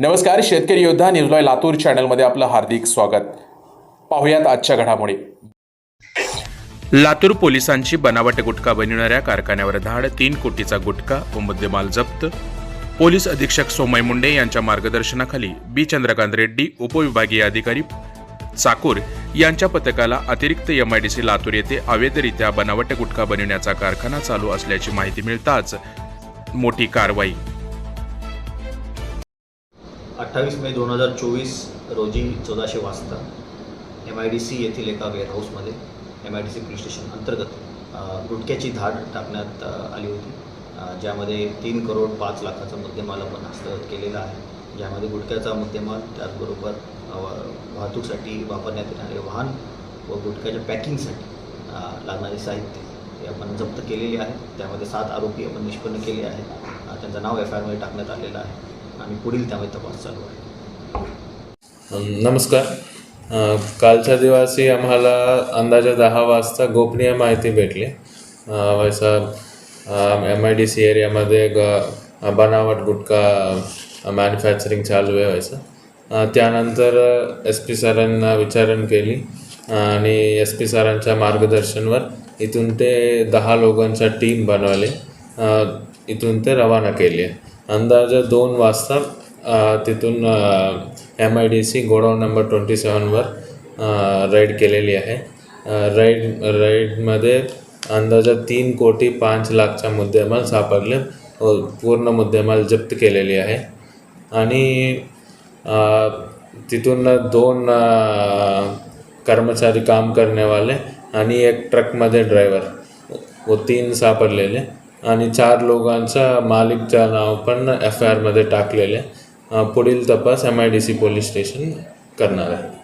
नमस्कार शेतकरी योद्धा न्यूजलॉय लातूर चॅनलमध्ये आपलं हार्दिक स्वागत. पाहुयात आजच्या घडामोडी. लातूर पोलिसांची बनावट गुटखा बनविणाऱ्या कारखान्यावर धाड तीन कोटीचा गुटखा व मुद्देमाल जप्त. पोलीस अधीक्षक सोमय मुंडे यांच्या मार्गदर्शनाखाली बी. चंद्रकांत रेड्डी उपविभागीय अधिकारी चाकूर यांच्या पथकाला अतिरिक्त एमआयडीसी लातूर येथे अवैधरित्या बनावट गुटखा बनविण्याचा कारखाना चालू असल्याची माहिती मिळताच मोठी कारवाई अठ्ठावीस मे दोन हजार चोवीस रोजी चौदाशे वाजता एम आय डी सी येथील एका वेअरहाऊसमध्ये M I D C police station अंतर्गत गुटख्याची धाड टाकण्यात आली होती. ज्यामध्ये तीन करोड पाच लाखाचा मुद्देमाल आपण हस्तगत केलेला आहे. ज्यामध्ये गुटख्याचा मुद्देमाल त्याचबरोबर वाहतूकसाठी वापरण्यात येणारे वाहन व गुटख्याच्या पॅकिंगसाठी लागणारे साहित्य हे आपण जप्त केलेले आहे. त्यामध्ये सात आरोपी आपण निष्पन्न केले आहेत. त्यांचं नाव एफ आय आरमध्ये टाकण्यात आलेलं आहे. आणि पुढील त्यामध्ये तपास चालू आहे. नमस्कार. कालच्या दिवशी आम्हाला अंदाजे दहा वाजता गोपनीय माहिती भेटली. वैसा एम आय डी सी एरियामध्ये ग बनावट गुटखा मॅन्युफॅक्चरिंग चालू आहे वैसा त्यानंतर एस पी सरांना विचारण केली आणि एस पी सरांच्या मार्गदर्शनवर इथून ते दहा लोकांचा टीम बनवली. इथून ते रवाना केली. आहे अंदाजे दोन वाजता तिथून M I D C godown number twenty सेवनवर raid केलेली आहे. राईड राईडमध्ये अंदाजे तीन कोटी पाच लाखचा मुद्देमाल सापडले. व पूर्ण मुद्देमाल जप्त केलेली आहे. आणि तिथून दोन कर्मचारी काम करण्यावाले आणि एक ट्रकमध्ये ड्रायव्हर व तीन सापडलेले. आणि चार लोकांचा मालिकचं नाव पण एफ आय आरमध्ये टाकलेले आहे. पुढील तपास M I D C police station करणार आहे.